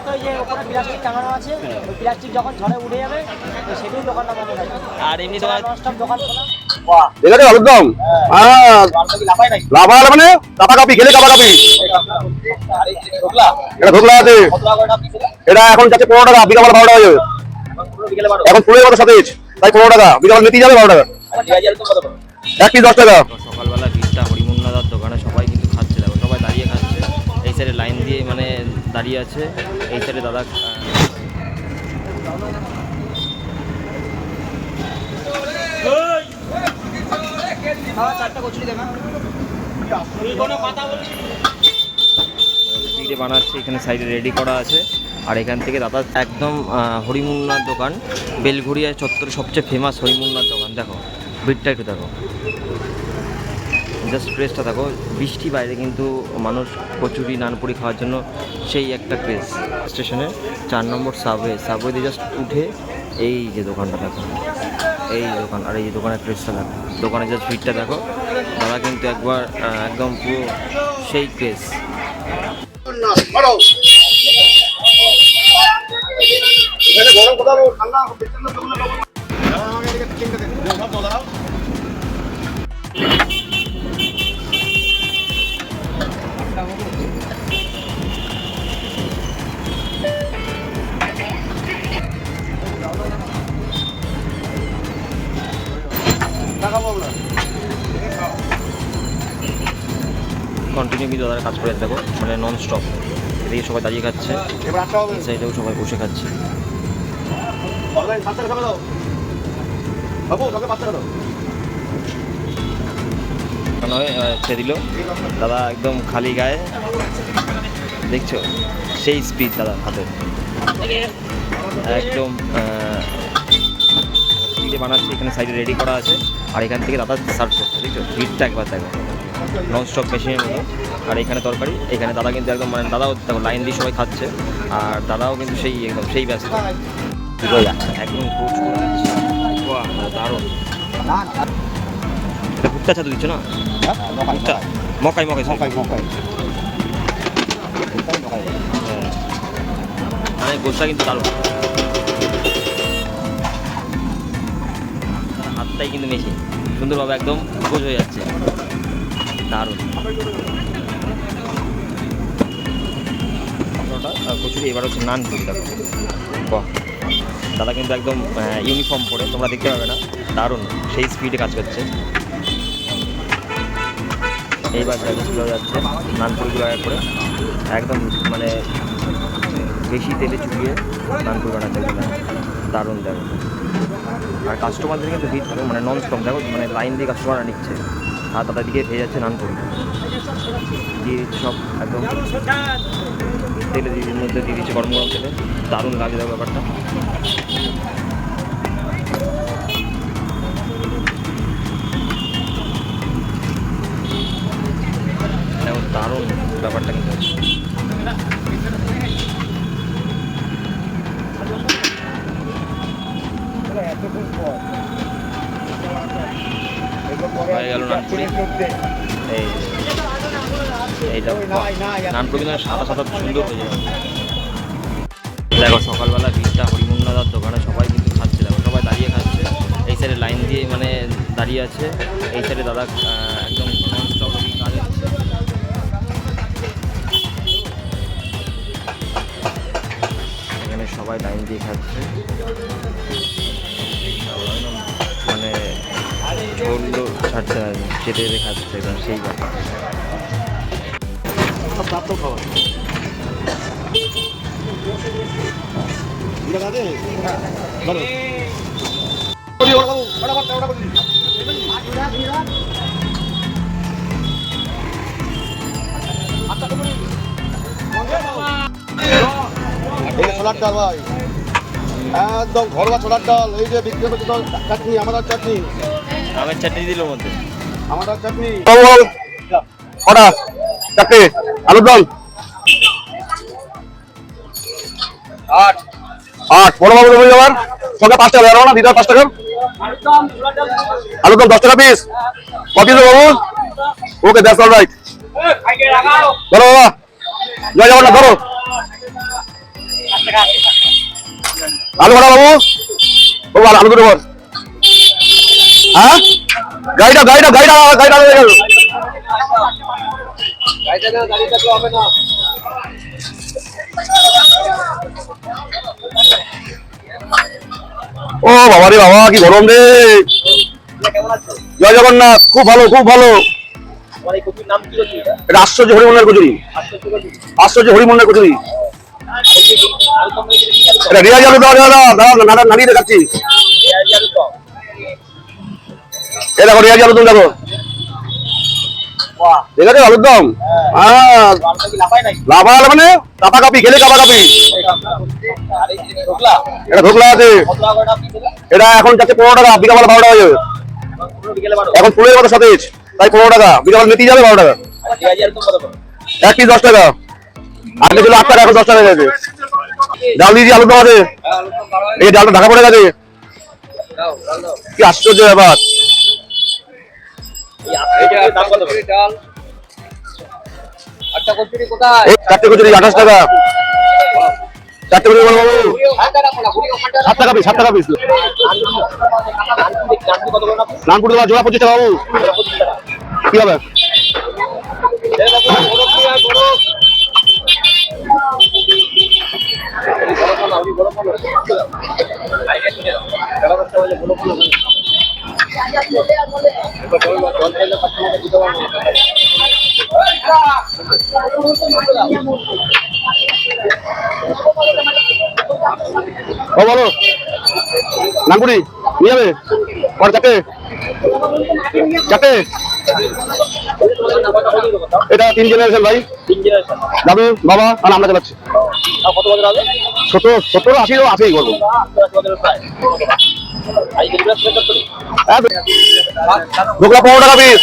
মূলত ওই যে ওখানে প্লাস্টিক টাঙানো আছে ওই প্লাস্টিক যখন ঝড়ে উড়ে যাবে তো সেটাই দোকানটা বন্ধ থাকে আর এমনি তোমার ননস্টপ দোকান খোলা। ঠিক আছে আলুর দম হ্যাঁ। মানে? কাপা কাপি খেলে কাপা কাপি। এটা আছে। এটা? এখন যাচ্ছে পনেরো টাকা বিকাল বারো টাকা যাবে এখন পুরো মতো সতেজ তাই পনেরো টাকা। বিকাল নিতেই যাবে বারো টাকা। এক পিস দশ টাকা। সকালবেলা হরিমুন্নাদার দোকানে সবাই কিন্তু খাচ্ছে দেখো সবাই দাঁড়িয়ে খাচ্ছে। এই সাইডে লাইন দিয়ে মানে দাঁড়িয়ে আছে, এই সাইডে দাদা বানাচ্ছে, এখানে সাইডে রেডি করা আছে। আর এখান থেকে দাদা একদম হরিমুন্নার দোকান বেলঘুরিয়া চত্বরে সবচেয়ে ফেমাস হরিমুন্নার দোকান, দেখো, ভিড়টা একটু দেখো। জাস্ট প্রেসটা দেখো, বৃষ্টি বাইরে কিন্তু মানুষ কচুরি, নানপুরি খাওয়ার জন্য সেই একটা ক্রেজ স্টেশনে চার নম্বর সাবওয়ে সাবওয়েতে জাস্ট উঠে এই যে দোকানটা দেখো, এই দোকান, আর এই যে দোকানের প্রেসটা দেখো। দোকানে জাস্ট ভিড়টা দেখো তারা কিন্তু একবার একদম পুরো সেই ক্রেজ কন্টিনিউ কিন্তু দাদার কাজ করে, দেখো মানে নন স্টপ এদিকে সবাই দাঁড়িয়ে খাচ্ছে সাইডেও সবাই বসে খাচ্ছে। ছেড়ে দিল? দাদা একদম খালি গায়ে। দেখছ? সেই স্পিড দাদা হাতে। একদম বানাচ্ছে, এখানে সাইডে রেডি করা আছে। আর এখান থেকে দাদা সার্ভ করছে, দেখছ? ভিড়টা একবার দেখো। নন স্টপ মেশিনের মতো। আর এখানে তরকারি এখানে দাদা কিন্তু একদম মানে দাদাও লাইন দিয়ে সবাই খাচ্ছে আর দাদাও কিন্তু সেই একদম সেই ব্যস্ত। একদম। বাহ দারুণ। এটা ভুট্টা ছাতু দিচ্ছ না? ভুট্টা? মকাই মকাই মকাই মকাই। মানে গোসটা কিন্তু দারুণ। হাতটাই কিন্তু মেশিন সুন্দরভাবে একদম গোজ হয়ে যাচ্ছে। দারুণ। কচুরি এবার হচ্ছে নান বাহ। দাদা কিন্তু একদম ইউনিফর্ম পরে, তোমরা দেখতে পাবে না। দারুণ। সেই স্পিডে কাজ করছে। এইবার দেখো যাচ্ছে। নানপুরিগুলো এক করে, একদম মানে বেশি তেলে চুবিয়ে নানপুরি বানাচ্ছে এগুলো দারুণ দেখো আর কাস্টমারদের কিন্তু ভিড় মানে নন স্টপ দেখো মানে লাইন দিয়ে কাস্টমাররা নিচ্ছে। আর দাদা দিকে ভেজে যাচ্ছে নানপুরি। দিয়ে সব একদম তেলে দিয়ে মধ্যে দিয়ে দিচ্ছে গরম গরম তেলে। দারুণ লাগে দেখো ব্যাপারটা। দারুণ ব্যাপারটা কিন্তু। হয়ে গেল নানপুরি। এই এইটা নানপুরি কিন্তু সাদা সাদা সুন্দর হয়ে যাবে। দেখো, সকালবেলা ভিড়টা হরিমুন্নাদার দোকানে সবাই কিন্তু খাচ্ছে। দেখো, সবাই দাঁড়িয়ে খাচ্ছে। এই সাইডে লাইন দিয়ে মানে দাঁড়িয়ে আছে। এই সাইডে দাদা একদম কাজ এখানে সবাই লাইন দিয়ে খাচ্ছে। মানে চেটে চেটে খাচ্ছে সেই ছোলার ডাল ভাই, একদম ঘরোয়া ছোলার ডাল, এই যে বিক্রি তো চাটনি, আমাদের চাটনি। আমের চাটনি দিল মধ্যে। আমাদের চাটনি কটা চারটে আলুর দম। আট। আট। বড় বাবু দেবো যাবার সঙ্গে পাঁচ টাকা বেরো না? দিতে পাঁচ টাকা আলুর দম দশ টাকা পিস কপি দেবো বাবু? ওকে দ্যাটস অল রাইট ধরো বাবা। জয় জগন্নাথ ধরো। আলু ভাড়া বাবু। বাবু আলু- দুটো বল। হ্যাঁ গাড়িটা গাড়িটা গাড়িটা গাড়িটা গেল ও বাবা রে বাবা, কি গরম রে। জয় জগন্নাথ, খুব ভালো খুব ভালো। আশ্চর্য হরিমন্ডলের কচুরি। আশ্চর্য হরিমন্ডলের কচুরি। এটা রিয়াজ আলু দাও নাড়া নাড়িয়ে দেখাচ্ছি। এই দেখো রিয়াজ আলু তুমি দেখো ঠিক আছে আলুর দম হ্যাঁ লাভা মানে কাপা কাপি খেলে কাপা কাপি এটা ঢোকলা আছে। টাকা এটা এখন যাচ্ছে পনেরো টাকা বিকাল বারো টাকা যাবে। এখন ফুলের মতো সতেজ তাই পনেরো টাকা। বিকাল মেটি যাবে বারো টাকা। এক পিস দশ টাকা। আগে ছিল আট টাকা এখন দশ টাকা গেছে। ডাল দিয়েছি আলুর দম আছে। এই ডালটা ঢাকা পড়ে গেছে। কি আশ্চর্য ব্যাপার। ডাল আচ্ছা কচুরি কোথায় এই চারটে কচুরি আঠাশ টাকা চারটে কচুরি বলো সাত টাকা পিস সাত টাকা পিস নানপুর দেওয়া জোড়া পঁচিশ টাকা বাবু কি হবে ও বলো। নানপুরি নিয়ে যাবে? কটা চারটে চারটে এটা তিন জেনারেশন ভাই। দাদু বাবা আর আমরা চালাচ্ছি। সত্তর সত্তর আশি আশি করব ঢোকলা পনেরো টাকা পিস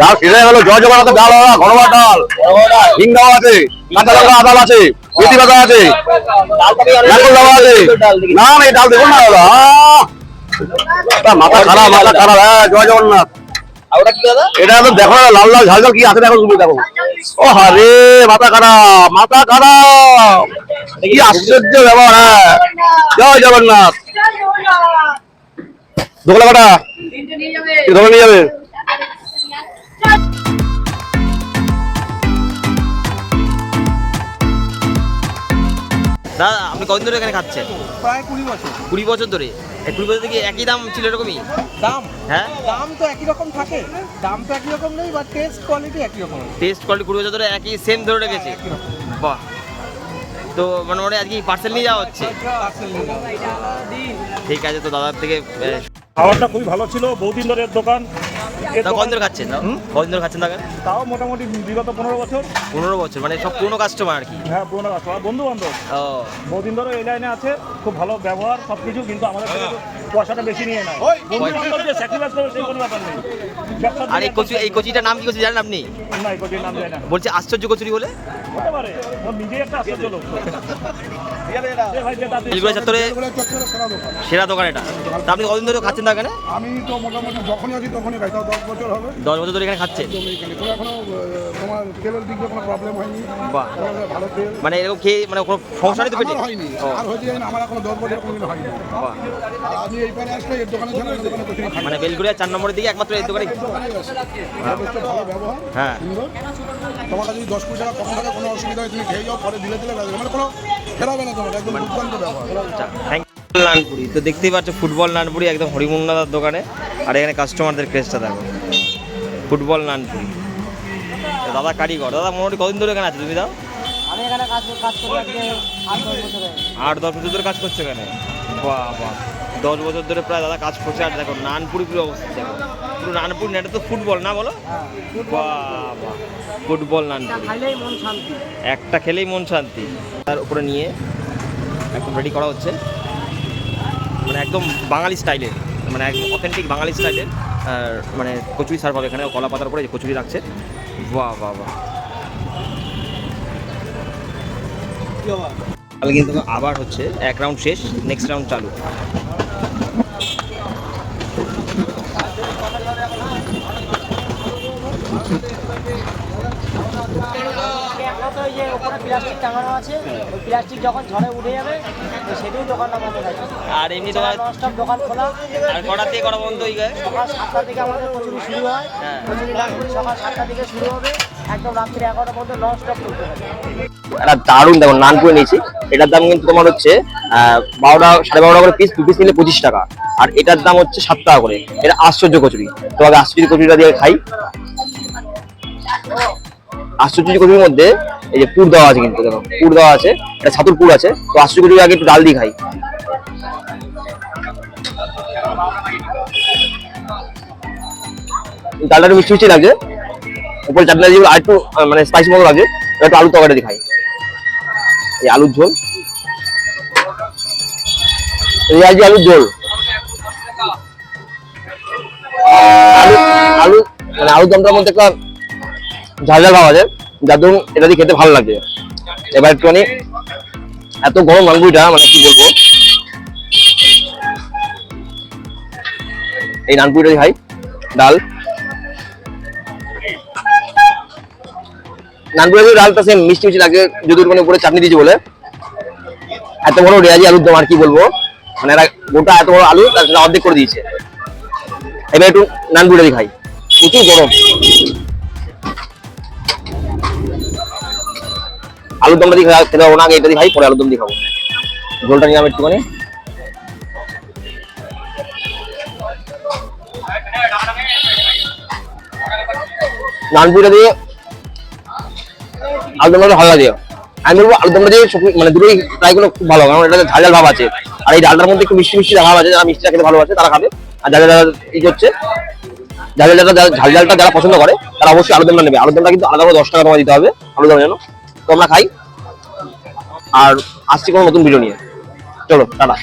ডাল সিজে গেল জয় জগন্নাথ ডাল ঘরোয়া ডাল। হিং আছে কাঁচা লঙ্কা আদাল আছে মেথি পাতা আছে। নারকেল দেওয়া আছে। না না এই ডাল দেখুন না দাদা। মাথা খারাপ মাথা খারাপ। হ্যাঁ জয় জগন্নাথ। ওটা কি দাদা? এটা দেখো না লাল লাল ঝাল ঝাল কি আছে দেখো তুমি দেখো। ও হারে মাথা খারাপ মাথা খারাপ। কি আশ্চর্য ব্যাপার হ্যাঁ। জয় জগন্নাথ। দোকলা কাটা? কি ধরে নিয়ে যাবে? দাদা আপনি কতদিন ধরে এখানে খাচ্ছেন? প্রায় কুড়ি বছর। কুড়ি বছর ধরে। কুড়ি বছর থেকে একই দাম ছিল এরকমই? দাম? হ্যাঁ? দাম তো একই রকম থাকে। দাম তো একই রকম নেই বা টেস্ট কোয়ালিটি একই রকম। টেস্ট কোয়ালিটি কুড়ি বছর ধরে একই সেম ধরে রেখেছে? বাহ। তো মানে ওটা আজকে পার্সেল নিয়ে যাওয়া হচ্ছে। ঠিক আছে তো দাদার থেকে আহ, খাবারটা খুবই ভালো ছিল। বহুদিন ধরে দোকান- কদিন ধরে খাচ্ছেন? কদিন ধরে খাচ্ছেন দাদা তাও মোটামুটি বিগত পনেরো বছর। পনেরো বছর মানে সব পুরোনো কাস্টমার আর কি? হ্যাঁ পুরোনো কাস্টমার বন্ধু বান্ধব। বহুদিন ধরে এই লাইনে আছে খুব ভালো ব্যবহার সব কিছু কিন্তু আমাদের থেকে পয়সাটা বেশি নিয়ে নেয়। বন্ধু বান্ধব যে স্যাক্রিফাইস করবে সেই কোনো ব্যাপার নেই। আর এই কচুরিটার নাম কি জানেন আপনি? না এই কোচির নাম যায় না। বলছে আশ্চর্য কচুরি বলে। হতে পারে ওর একটা আশ্চর্য লোক। চত্বরে সেরা দোকান এটা। তা আপনি কদিন ধরে খাচ্ছেন না এখানে? আমি তো মোটামুটি যখনই আছি তখনই খাই তাও দশ বছর হবে। দশ বছর ধরে এখানে খাচ্ছেন জমি এখনও তোমার তেলের দিক দিয়ে কোনো প্রবলেম হয়নি। বাহ। ভালো তেল। মানে এরকম খেয়ে মানে কোনো সমস্যা নেই তো পেটে? হয়নি। আর হয়ে যায় না আমার এখনও দশ বছর কোনোদিন হয়নি। আমি এই পারে আসলে এর দোকানে ছাড়া এর দোকানে প্রচুর খাই মানে বেলগুড়িয়া চার নম্বরের দিকে একমাত্র এই দোকানে দোকানেই ভালো ব্যবহার হ্যাঁ। সুন্দর। তোমার যদি দশ কুড়ি টাকা কম থাকে কোনো অসুবিধা হয় তুমি খেয়ে যাও পরে দিলে দিলে। মানে কোনো ফেরাবে না নানপুরি তো দেখতেই পাচ্ছ ফুটবল নানপুরি একদম হরিমুন্নাদার দোকানে। আর এখানে কাস্টমারদের ক্রেজটা দেখো। ফুটবল নানপুরি দাদা কারিগর। দাদা মোটামুটি কদিন ধরে এখানে আছে? তুমি দাও। আট দশ বছরে। ধরে কাজ করছ এখানে? বাহ বাহ। দশ বছর ধরে প্রায় দাদা কাজ করছে আর দেখো নানপুরি পুরো অবস্থা দেখো। পুরো নানপুরি নেটে তো ফুটবল না বলো? বাহ বাহ। ফুটবল নানপুরি একটা খেলেই মন শান্তি। তার উপরে নিয়ে একদম রেডি করা হচ্ছে। মানে একদম বাঙালি স্টাইলে মানে একদম অথেন্টিক বাঙালি স্টাইলের আর মানে কচুরি সার্ভ হবে এখানে কলা পাতার উপরে কচুরি রাখছে। বাহ বাহ বাহ। কিন্তু আবার হচ্ছে, এক রাউন্ড শেষ নেক্সট রাউন্ড চালু। ওই যে ওপরে প্লাস্টিক টাঙানো আছে ওই প্লাস্টিক যখন ঝড়ে উঠে যাবে তো সেটাও দোকানটা বন্ধ থাকে আর এমনি ননস্টপ দোকান খোলা। আর কটা থেকে কটা বন্ধ হয়ে যায়? সকাল সাতটা থেকে আমাদের কচুরি শুরু হয়। হ্যাঁ। কচুরি সকাল সাতটা থেকে শুরু হবে। একদম রাত্রি এগারোটা পর্যন্ত ননস্টপ চলতে থাকে। একটা দারুণ দেখো নান করে নিয়েছি। এটার দাম কিন্তু তোমার হচ্ছে বারোটা সাড়ে বারোটা করে পিস দু পিস নিলে পঁচিশ টাকা। আর এটার দাম হচ্ছে সাত টাকা করে। এটা আশ্চর্য কচুরি। তো আগে আশ্চর্য কচুরিটা দিয়ে খাই। আশ্চর্য কচুরির মধ্যে এই যে পুর দেওয়া আছে কিন্তু, দেখো, পুর দেওয়া আছে এটা ছাতুর পুর আছে, তো আশ্চর্য কচুরি আগে একটু ডাল দিয়ে খাই। ডালটা মিষ্টি মিষ্টি লাগছে, উপরে চাটনি দিয়ে আর মানে স্পাইসি মতো এবার একটু আলু তরকারি দিয়ে খাই। এই আলুর ঝোল। এই আজকে আলুর ঝোল। আলু আলু মানে আলুর দমটার মধ্যে একটা ঝাল ঝাল ভাব আছে। যার এটা দিয়ে খেতে ভালো লাগছে এবার একটুখানি এত গরম মাংগুইটা মানে কি বলব? এই নানপুরিটা খাই ডাল। নানপুরে যে ডালটা সেম মিষ্টি মিষ্টি লাগে যদি মানে উপরে চাটনি দিয়েছে বলে। এত বড় রেয়াজি আলুর দম আর কি বলব? মানে এরা গোটা এত বড় আলু, তার অর্ধেক করে দিয়েছে। এবার একটু নানপুরে খাই। প্রচুর গরম। আলুর দমটা দিয়ে খেতে পাবো না, আগে এটা দিয়ে খাই, পরে আলুর দম দিয়ে খাব। ঝোলটা নিলাম একটুখানি। নানপুরিটা দিয়ে আলুদমটা ভালো লাগে। আমি বলব আলুদমটা দিয়ে সব- মানে দুটোই ট্রাই করলে খুব ভালো কারণ এটা ঝাল ঝাল ভাব আছে। আর এই ডালটার মধ্যে একটু মিষ্টি মিষ্টি ভাব আছে, যারা মিষ্টিটা খেতে ভালোবাসে তারা খাবে। আর যারা যারা হচ্ছে ঝাল ঝালটা যারা- ঝাল ঝালটা যারা পছন্দ করে, তারা অবশ্যই আলুদমটা নেবে। আলুদমটা কিন্তু আলাদা করে দশ টাকা তোমার দিতে হবে আলুদম যেন। তো আমরা খাই। আর আসছি কোনো নতুন ভিডিও নিয়ে। চলো টাটা।